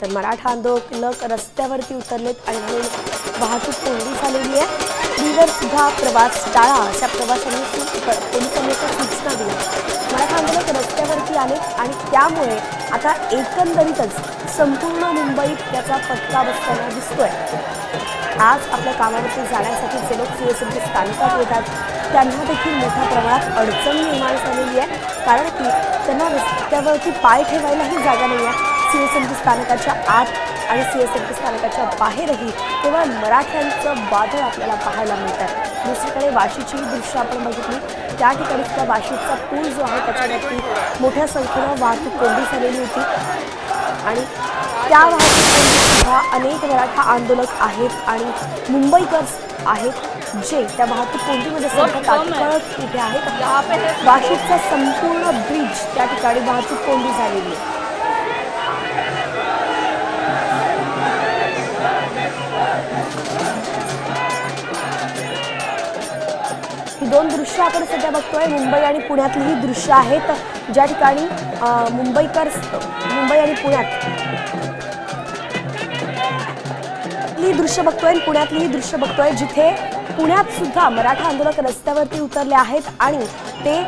तर मराठा आंदोलक रस्त्यावरती उतरलेत आणि म्हणून वाहतूक कोंडी झालेली आहे. स्त्रीवर सुद्धा प्रवास टाळा अशा प्रवाशांनी पोलिसांनी सूचना दिल्या. मराठा आंदोलक रस्त्यावरती आले आणि त्यामुळे आता एकंदरीतच संपूर्ण मुंबईत त्याचा फटका बसताना दिसतोय. आज आपल्या कामावरती जाण्यासाठी जे लोक सी स्थानकात येतात त्यांना देखील मोठ्या प्रमाणात अडचण निर्माण झालेली आहे. कारण की त्यांना रस्त्यावरती पाय ठेवायलाही जागा नाही आहे सी एस एम स्थानकाच्या आत आणि सी एस एम स्थानकाच्या बाहेरही केवळ मराठ्यांचं वादळ आपल्याला पाहायला मिळत आहे दुसरीकडे वाशीची दृश्य आपण बघितली. त्या ठिकाणी सुद्धा वाशीचा पूल जो आहे त्याच्यावरती मोठ्या संख्येनं वाहतूक कोंडी झालेली होती. आणि त्या वाहतुकीमध्ये सुद्धा अनेक मराठा आंदोलक आहेत आणि मुंबईकर आहेत जे त्या वाहतूक कोंडीमध्ये तात्काळ उभे आहेत. वाशिकचा संपूर्ण ब्रिज त्या ठिकाणी वाहतूक कोंडी झालेली आहे. दोन दृश्य आपण सध्या बघतोय. मुंबई आणि पुण्यातली ही दृश्य आहेत. ज्या ठिकाणी मुंबईकर मुंबई आणि पुण्यात ही दृश्य बघतोय आणि पुण्यातली ही दृश्य बघतोय जिथे पुण्यात सुद्धा मराठा आंदोलक रस्त्यावरती उतरले आहेत आणि ते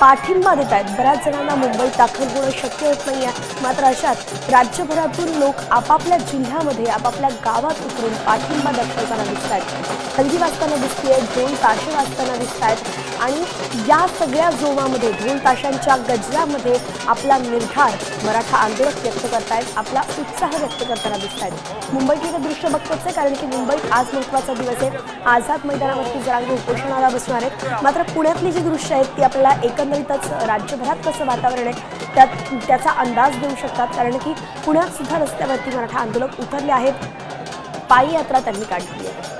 पाठिंबा देत आहेत. बऱ्याच जणांना मुंबईत दाखल होणं शक्य होत नाही आहे मात्र अशात राज्यभरातून लोक आपापल्या जिल्ह्यामध्ये आपापल्या गावात उतरून पाठिंबा दर्शवताना दिसत आहेत हल्दी वाजताना दिसते ढोल ताशे वाजताना दिसत आहेत आणि या सगळ्या जोमामध्ये ढोल ताशांच्या गजरामध्ये आपला निर्धार मराठा आंदोलक व्यक्त करतायत आपला उत्साह व्यक्त करताना दिसत आहेत मुंबईचे दृश्य बघतोच आहे कारण की मुंबईत आज महत्त्वाचा दिवस आहे. आझाद मैदानावरती जरांगे उपोषणाला बसणार आहेत. मात्र पुण्यातली जी दृश्य आहेत ती आपल्याला एकंदरीतच राज्यभरात कसं वातावरण आहे त्यात त्याचा अंदाज देऊ शकतात. कारण की पुण्यात सुद्धा रस्त्यावरती मराठा आंदोलक उतरले आहेत. पायी यात्रा त्यांनी काढली आहे.